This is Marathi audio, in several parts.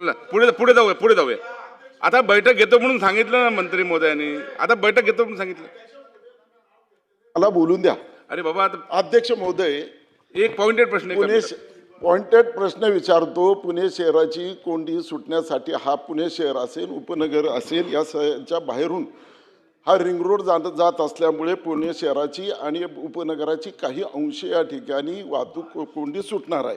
पुढे पुढे जाऊया पुढे जाऊया. आता बैठक घेतो म्हणून सांगितलं ना मंत्री महोदयांनी आता बैठक घेतो म्हणून सांगितलं. मला बोलून द्या. अरे बाबा आता अध्यक्ष महोदय एक पॉइंटेड प्रश्न आहे पुणे का? पॉइंटेड प्रश्न विचारतो. पुणे शहराची कोंडी सुटण्यासाठी हा पुणे शहर असेल उपनगर असेल या शहराच्या बाहेरून हा रिंग रोड जात जात असल्यामुळे पुणे शहराची आणि उपनगराची काही अंश या ठिकाणी वाहतूक कोंडी सुटणार आहे.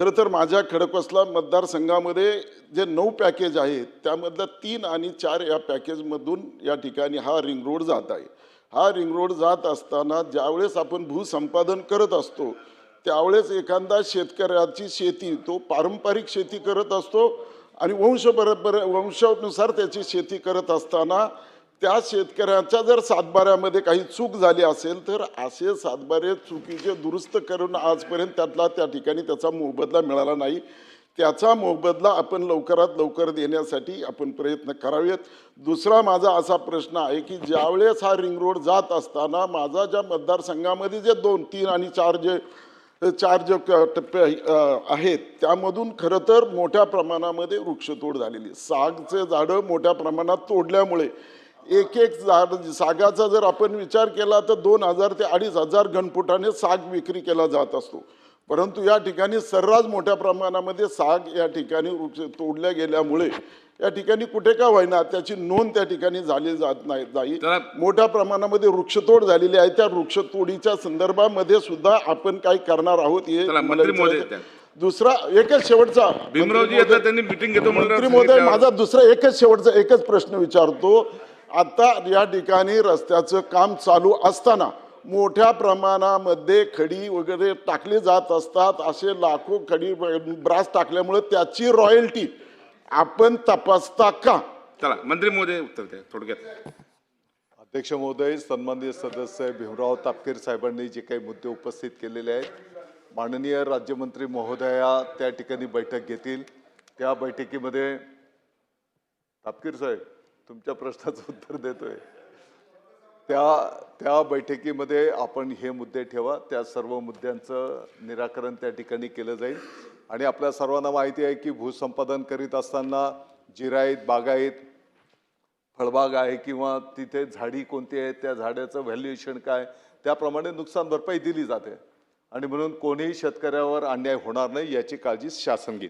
खरं तर माझ्या खडकवासला मतदारसंघामध्ये जे नऊ पॅकेज आहेत त्यामधलं तीन आणि चार या पॅकेजमधून या ठिकाणी हा रिंग रोड जात आहे. हा रिंग रोड जात असताना ज्यावेळेस आपण भूसंपादन करत असतो त्यावेळेस एखादा शेतकऱ्याची शेती तो पारंपरिक शेती करत असतो आणि वंश बरोबर वंशानुसार त्याची शेती करत असताना त्या शेतकऱ्याच्या जर सातबाऱ्यामध्ये काही चूक झाली असेल तर असे सातबारे चुकीचे दुरुस्त करून आजपर्यंत त्यातला त्या ठिकाणी त्याचा मोबदला मिळाला नाही. त्याचा मोबदला आपण लवकरात लवकर देण्यासाठी आपण प्रयत्न करावेत. दुसरा माझा असा प्रश्न आहे की ज्यावेळेस हा रिंग रोड जात असताना माझा ज्या मतदारसंघामध्ये जे दोन तीन आणि चार जे चार जे टप्पे आहेत त्यामधून खरं तर मोठ्या प्रमाणामध्ये वृक्षतोड झालेली सागचे झाडं मोठ्या प्रमाणात तोडल्यामुळे एक एक झाड सागाचा जर आपण विचार केला तर दोन हजार ते अडीच हजार घनफुटाने साग विक्री केला जात असतो. परंतु या ठिकाणी सर्रास मोठ्या प्रमाणामध्ये साग या ठिकाणी वृक्ष तोडल्या गेल्यामुळे या ठिकाणी कुठे का होईना त्याची नोंद त्या ठिकाणी झाली जात नाही जाईल. मोठ्या प्रमाणामध्ये वृक्षतोड झालेली आहे. त्या वृक्षतोडीच्या संदर्भामध्ये सुद्धा आपण काय करणार आहोत हे. दुसरा एकच शेवटचा. भीमरावजी त्यांनी मिटिंग घेतो मंत्री महोदय माझा दुसरा एकच शेवटचा एकच प्रश्न विचारतो. आता या ठिकाणी रस्त्याचं काम चालू असताना मोठ्या प्रमाणामध्ये खडी वगैरे टाकली जात असतात. असे लाखो खडी ब्रास टाकल्यामुळे त्याची रॉयल्टी. आपण तपासता का? चला मंत्री महोदय उत्तर द्या थोडक्यात. अध्यक्ष महोदय सन्माननीय सदस्य भीमराव तापकीर साहेबांनी जे काही मुद्दे उपस्थित केलेले आहेत माननीय राज्यमंत्री महोदया त्या ठिकाणी बैठक घेतील. त्या बैठकीमध्ये तापकीर साहेब. तुमच्या प्रश्नाचं उत्तर देतोय. त्या त्या बैठकीमध्ये आपण हे मुद्दे ठेवा त्या सर्व मुद्द्यांचं निराकरण त्या ठिकाणी केलं जाईल. आणि आपल्या सर्वांना माहिती आहे की भूसंपादन करीत असताना जिराईत बागायत फळबाग आहे किंवा तिथे झाडी कोणती आहे त्या झाडाचं व्हॅल्युएशन काय त्याप्रमाणे नुकसान भरपाई दिली जाते. आणि म्हणून कोणीही शेतकऱ्यावर अन्याय होणार नाही याची काळजी शासन घेईल.